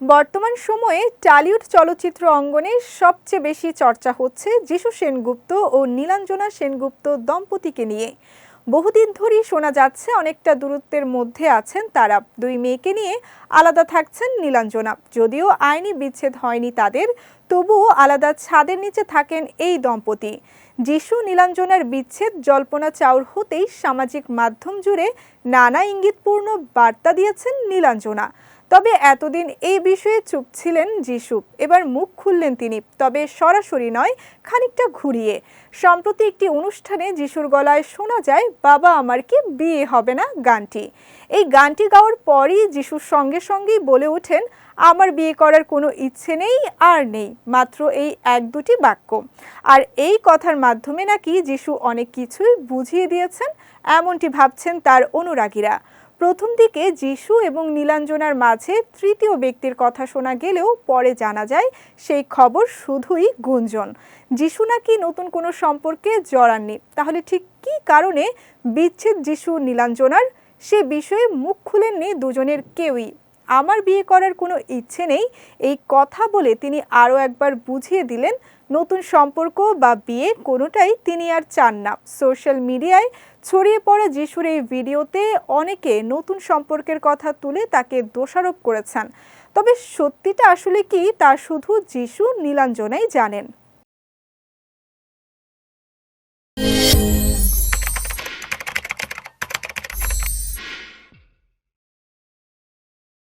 বর্তমান সময়ে টালিউড চলচ্চিত্র অঙ্গনে সবচেয়ে বেশি চর্চা হচ্ছে যিশু সেনগুপ্ত ও নীলাঞ্জনা সেনগুপ্ত দম্পতিকে নিয়ে। বহুদিন ধরেই শোনা যাচ্ছে অনেকটা দূরত্বের মধ্যে আছেন তারা। দুই মেয়েকে নিয়ে আলাদা থাকছেন নীলাঞ্জনা। যদিও আইনি বিচ্ছেদ হয়নি তাদের, তবুও আলাদা ছাদের নিচে থাকেন এই দম্পতি। যিশু নীলাঞ্জনার বিচ্ছেদ জল্পনা চাউর হতেই সামাজিক মাধ্যম জুড়ে নানা ইঙ্গিতপূর্ণ বার্তা দিয়েছেন নীলাঞ্জনা। তবে এতদিন এই বিষয়ে চুপ ছিলেন যিশু। এবার মুখ খুললেন তিনি, তবে সরাসরি নয়, খানিকটা ঘুরিয়ে। সম্প্রতি একটি অনুষ্ঠানে যিশুর গলায় শোনা যায়, বাবা আমার কি বিয়ে হবে না? গানটি। এই গানটি গাওয়ার পরই যিশুর সঙ্গে সঙ্গেই বলে ওঠেন, আমার বিয়ে করার কোনো ইচ্ছে নেই, আর নেই, মাত্র এই এক দুটি বাক্য। আর এই কথার মাধ্যমে নাকি যিশু অনেক কিছুই বুঝিয়ে দিয়েছেন, এমনটি ভাবছেন তার অনুরাগীরা। প্রথম দিকে যিশু এবং নীলাঞ্জনার মাঝে তৃতীয় ব্যক্তির কথা শোনা গেলেও পরে জানা যায় সেই খবর শুধুই গুঞ্জন। যিশু নাকি নতুন কোনো সম্পর্কে জড়াননি। তাহলে ঠিক কি কারণে বিচ্ছেদ যিশু, নীলাঞ্জনার? সে বিষয়ে মুখ খুলেননি দুজনের কেউই। আমার বিয়ে করার কোনো ইচ্ছে নেই। এই কথা বলে তিনি আরও একবার বুঝিয়ে দিলেন, নতুন সম্পর্ক বা বিয়ে কোনোটাই তিনি আর চান না। সোশ্যাল মিডিয়ায় ছড়িয়ে পড়া যিশুর এই ভিডিওতে অনেকে নতুন সম্পর্কের কথা তুলে তাকে দোষারোপ করেছেন। তবে সত্যিটা আসলে কি তা শুধু যিশু নীলাঞ্জনাই জানেন।